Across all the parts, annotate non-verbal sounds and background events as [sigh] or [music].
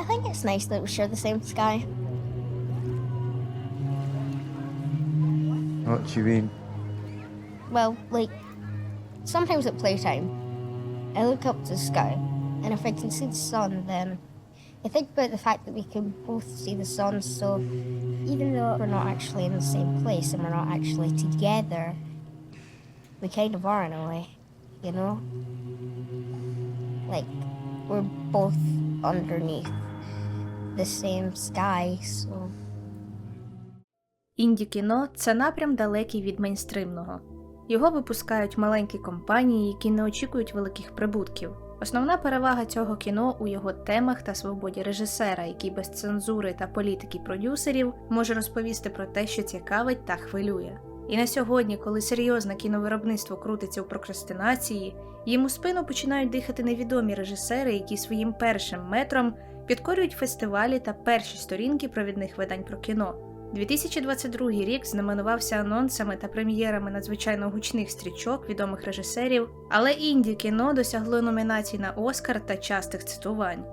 I think it's nice that we share the same sky. What do you mean? Well, like, sometimes at playtime, I look up to the sky, and if I can see the sun, then I think about the fact that we can both see the sun, so even though we're not actually in the same place and we're not actually together, we kind of are in a way, you know? Like, we're both underneath the same sky, so. Інді-кіно це напрям далекий від мейнстримного. Його випускають маленькі компанії, які не очікують великих прибутків. Основна перевага цього кіно у його темах та свободі режисера, який без цензури та політики продюсерів може розповісти про те, що цікавить та хвилює. І на сьогодні, коли серйозне кіновиробництво крутиться у прокрастинації, їм у спину починають дихати невідомі режисери, які своїм першим метром підкорюють фестивалі та перші сторінки провідних видань про кіно. 2022 рік знаменувався анонсами та прем'єрами надзвичайно гучних стрічок відомих режисерів, але інді кіно досягло номінацій на Оскар та частих цитувань.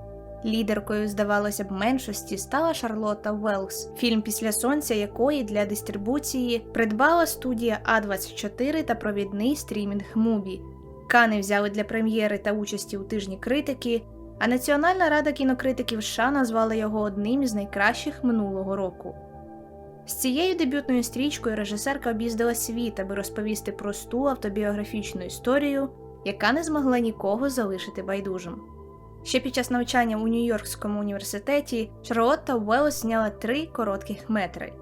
Лідеркою, здавалося б, меншості стала Шарлотта Велкс, фільм після сонця якої для дистрибуції придбала студія А24 та провідний стрімінг Мубі. Кани взяли для прем'єри та участі у тижні критики, а Національна рада кінокритиків США назвала його одним із найкращих минулого року. З цією дебютною стрічкою режисерка об'їздила світ, аби розповісти просту автобіографічну історію, яка не змогла нікого залишити байдужим. Ще під час навчання у Нью-Йоркському університеті Шарлотта Уеллс зняла три коротких метри.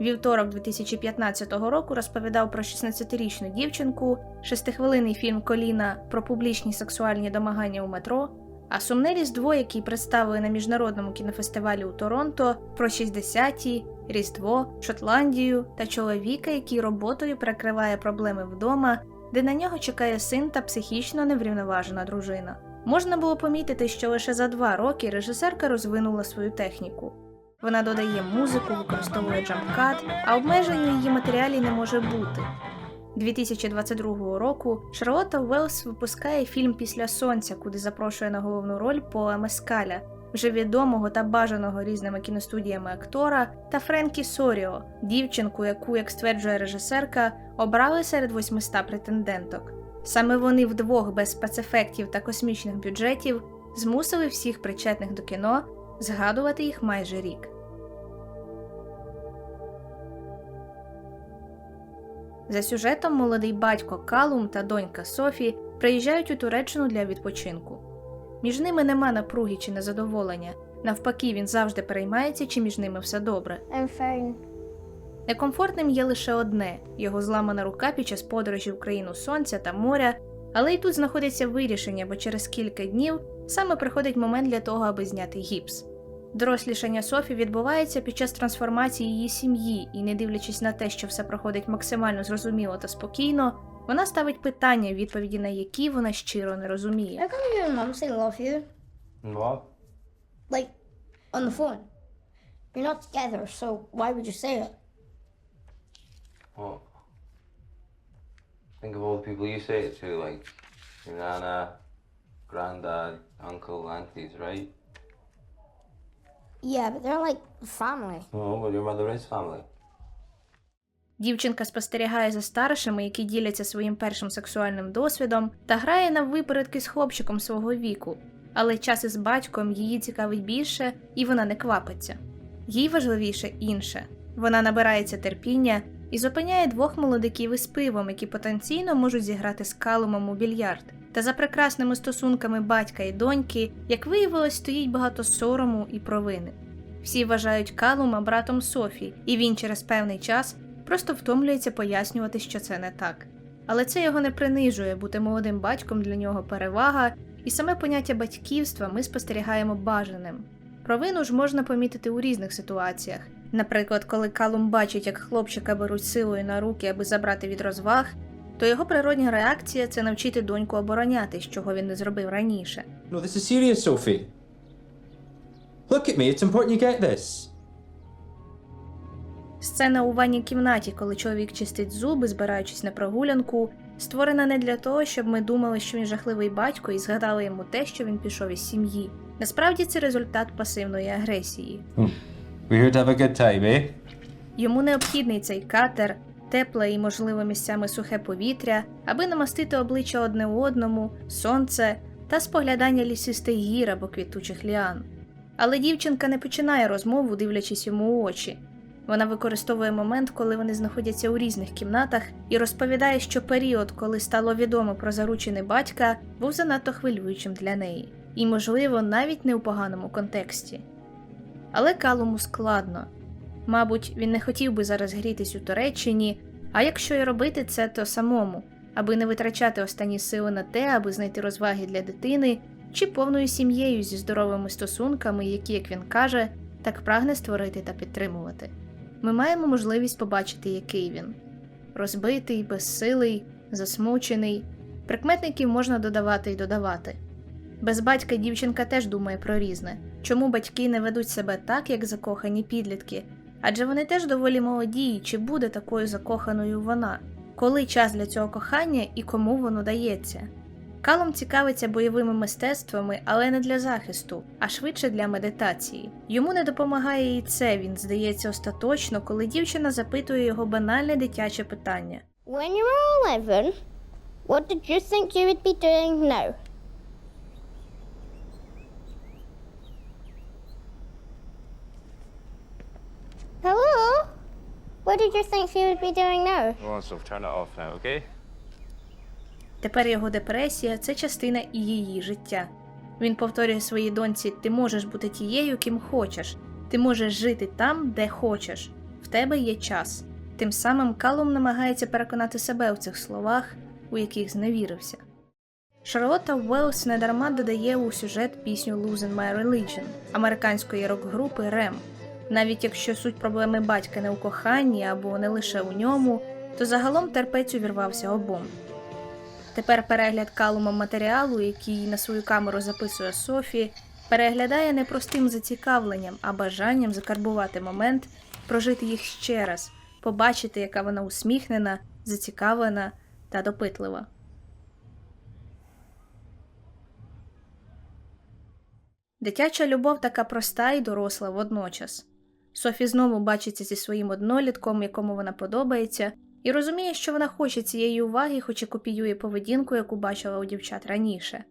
Вівторок 2015 року розповідав про 16-річну дівчинку, шестихвилинний фільм Коліна про публічні сексуальні домагання у метро, а сумне різдво, який представили на міжнародному кінофестивалі у Торонто, про 60-ті, Різдво, Шотландію та чоловіка, який роботою перекриває проблеми вдома, де на нього чекає син та психічно неврівноважена дружина. Можна було помітити, що лише за два роки режисерка розвинула свою техніку. Вона додає музику, використовує джампкат, а обмежень у її матеріалі не може бути. 2022 року Шарлотта Велс випускає фільм Після сонця, куди запрошує на головну роль Пола Мескаля, вже відомого та бажаного різними кіностудіями актора, та Френкі Соріо, дівчинку, яку, як стверджує режисерка, обрали серед 800 претенденток. Саме вони вдвох без спецефектів та космічних бюджетів змусили всіх причетних до кіно згадувати їх майже рік. За сюжетом молодий батько Калум та донька Софі приїжджають у Туреччину для відпочинку. Між ними нема напруги чи незадоволення. Навпаки, він завжди переймається, чи між ними все добре. I'm fine. Некомфортним є лише одне його зламана рука під час подорожі в країну сонця та моря, але й тут знаходиться вирішення, бо через кілька днів саме приходить момент для того, аби зняти гіпс. Дорослішання Софі відбувається під час трансформації її сім'ї, і, не дивлячись на те, що все проходить максимально зрозуміло та спокійно, вона ставить питання, відповіді на які вона щиро не розуміє. How come you and mom say love you? What? Like, on the phone? You're not together, so why would you say it? What? Think of all the people you say it to, like your nana, granddad, uncle, aunties, right? Yeah, but they're like family. Oh, well, your mother is family. Дівчинка спостерігає за старшими, які діляться своїм першим сексуальним досвідом, та грає на випередки з хлопчиком свого віку. Але час із батьком її цікавить більше, і вона не квапиться. Їй важливіше інше. Вона набирається терпіння і зупиняє двох молодиків із пивом, які потенційно можуть зіграти з калумом у більярд. Та за прекрасними стосунками батька і доньки, як виявилось, стоїть багато сорому і провини. Всі вважають Калума братом Софі, і він через певний час просто втомлюється пояснювати, що це не так. Але це його не принижує, бути молодим батьком для нього перевага, і саме поняття батьківства ми спостерігаємо бажаним. Провину ж можна помітити у різних ситуаціях. Наприклад, коли Калум бачить, як хлопчика беруть силою на руки, аби забрати від розваг, то його природня реакція це навчити доньку оборонятись, чого він не зробив раніше. No, this is serious, Sophie. Look at me, it's important you get this. Сцена у ванній кімнаті, коли чоловік чистить зуби, збираючись на прогулянку, створена не для того, щоб ми думали, що він жахливий батько, і згадали йому те, що він пішов із сім'ї. Насправді це результат пасивної агресії. We're here to have a good time, eh? Йому необхідний цей катер, тепле і, можливо, місцями сухе повітря, аби намастити обличчя одне одному, сонце та споглядання лісистих гір або квітучих ліан. Але дівчинка не починає розмову, дивлячись йому у очі. Вона використовує момент, коли вони знаходяться у різних кімнатах, і розповідає, що період, коли стало відомо про заручений батька, був занадто хвилюючим для неї, і, можливо, навіть не у поганому контексті. Але Калуму складно. Мабуть, він не хотів би зараз грітись у Туреччині, а якщо й робити це, то самому, аби не витрачати останні сили на те, аби знайти розваги для дитини, чи повною сім'єю зі здоровими стосунками, які, як він каже, так прагне створити та підтримувати. Ми маємо можливість побачити, який він розбитий, безсилий, засмучений. Прикметників можна додавати і додавати. Без батька дівчинка теж думає про різне, чому батьки не ведуть себе так, як закохані підлітки, адже вони теж доволі молоді, чи буде такою закоханою вона, коли час для цього кохання і кому воно дається. Калом цікавиться бойовими мистецтвами, але не для захисту, а швидше для медитації. Йому не допомагає і це, він здається остаточно, коли дівчина запитує його банальне дитяче питання. When you were 11, what did you think you would be doing now? What did you think you would be doing now? Well, turn it off now, okay? Тепер його депресія це частина і її життя. Він повторює своїй доньці: ти можеш бути тією, ким хочеш, ти можеш жити там, де хочеш, в тебе є час. Тим самим Калум намагається переконати себе в цих словах, у яких зневірився. Шарлотта Уелс недарма додає у сюжет пісню Losing My Religion американської рок-групи REM. Навіть якщо суть проблеми батька не у коханні або не лише у ньому, то загалом терпець увірвався обом. Тепер перегляд калумом матеріалу, який на свою камеру записує Софі, переглядає не простим зацікавленням, а бажанням закарбувати момент, прожити їх ще раз, побачити, яка вона усміхнена, зацікавлена та допитлива. Дитяча любов така проста і доросла водночас. Софі знову бачиться зі своїм однолітком, якому вона подобається, і розуміє, що вона хоче цієї уваги, хоч і копіює поведінку, яку бачила у дівчат раніше.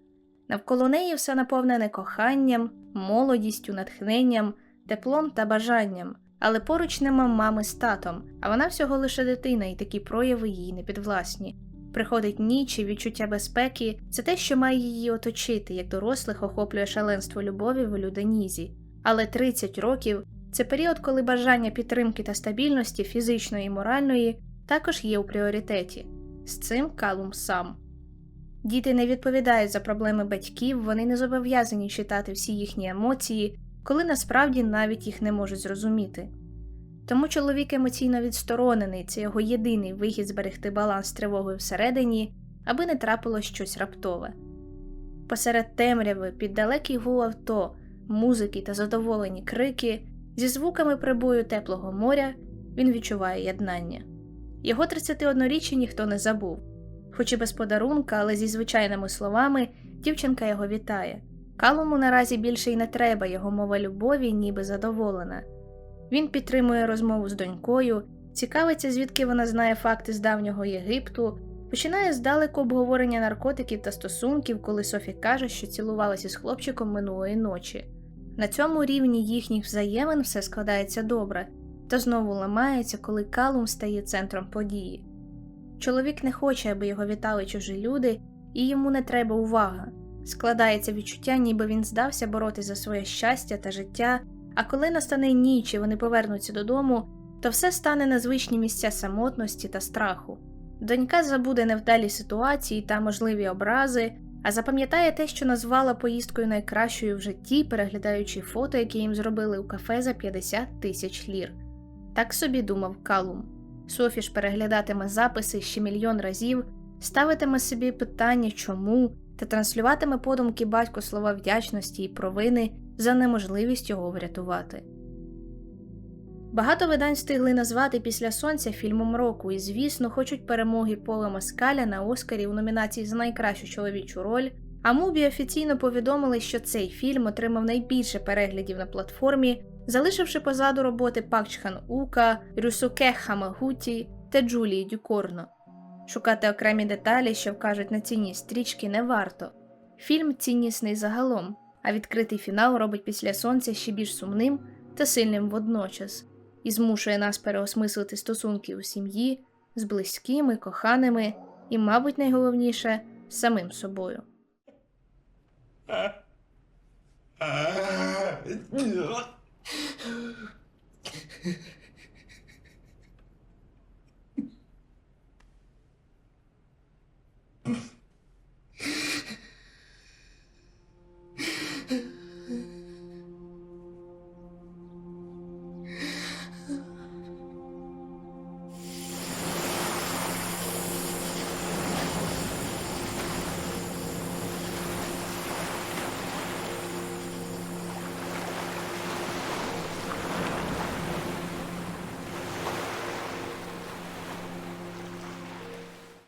Навколо неї все наповнене коханням, молодістю, натхненням, теплом та бажанням, але поруч нема мами з татом, а вона всього лише дитина, і такі прояви їй не підвласні. Приходить ніч і відчуття безпеки це те, що має її оточити, як дорослих охоплює шаленство любові в людонізі. Але 30 років це період, коли бажання підтримки та стабільності фізичної і моральної також є у пріоритеті. З цим Калум сам. Діти не відповідають за проблеми батьків, вони не зобов'язані читати всі їхні емоції, коли насправді навіть їх не можуть зрозуміти. Тому чоловік емоційно відсторонений, це його єдиний вихід зберегти баланс тривогою всередині, аби не трапилось щось раптове. Посеред темряви, під далекий гул авто, музики та задоволені крики, зі звуками прибою теплого моря він відчуває єднання. Його 31-річчя ніхто не забув. Хоч і без подарунка, але зі звичайними словами, дівчинка його вітає. Калуму наразі більше й не треба, його мова любові ніби задоволена. Він підтримує розмову з донькою, цікавиться, звідки вона знає факти з давнього Єгипту, починає здалеку обговорення наркотиків та стосунків, коли Софі каже, що цілувалася з хлопчиком минулої ночі. На цьому рівні їхніх взаємин все складається добре, та знову ламається, коли Калум стає центром події. Чоловік не хоче, аби його вітали чужі люди, і йому не треба увага. Складається відчуття, ніби він здався боротися за своє щастя та життя, а коли настане ніч і вони повернуться додому, то все стане на звичні місця самотності та страху. Донька забуде невдалі ситуації та можливі образи, а запам'ятає те, що назвала поїздкою найкращою в житті, переглядаючи фото, які їм зробили у кафе за 50 тисяч лір. Так собі думав Калум. Софі ж переглядатиме записи ще мільйон разів, ставитиме собі питання, чому, та транслюватиме подумки батьку слова вдячності і провини за неможливість його врятувати. Багато видань встигли назвати після сонця фільмом року і, звісно, хочуть перемоги Пола Маскаля на Оскарі у номінації за найкращу чоловічу роль, А Мубі офіційно повідомили, що цей фільм отримав найбільше переглядів на платформі, залишивши позаду роботи Пак Чхан Ука, Рюсуке Хамагуті та Джулії Дюкорно. Шукати окремі деталі, що вкажуть на цінність стрічки, не варто. Фільм ціннісний загалом, а відкритий фінал робить після сонця ще більш сумним та сильним водночас, і змушує нас переосмислити стосунки у сім'ї з близькими, коханими і, мабуть, найголовніше з самим собою. [laughs]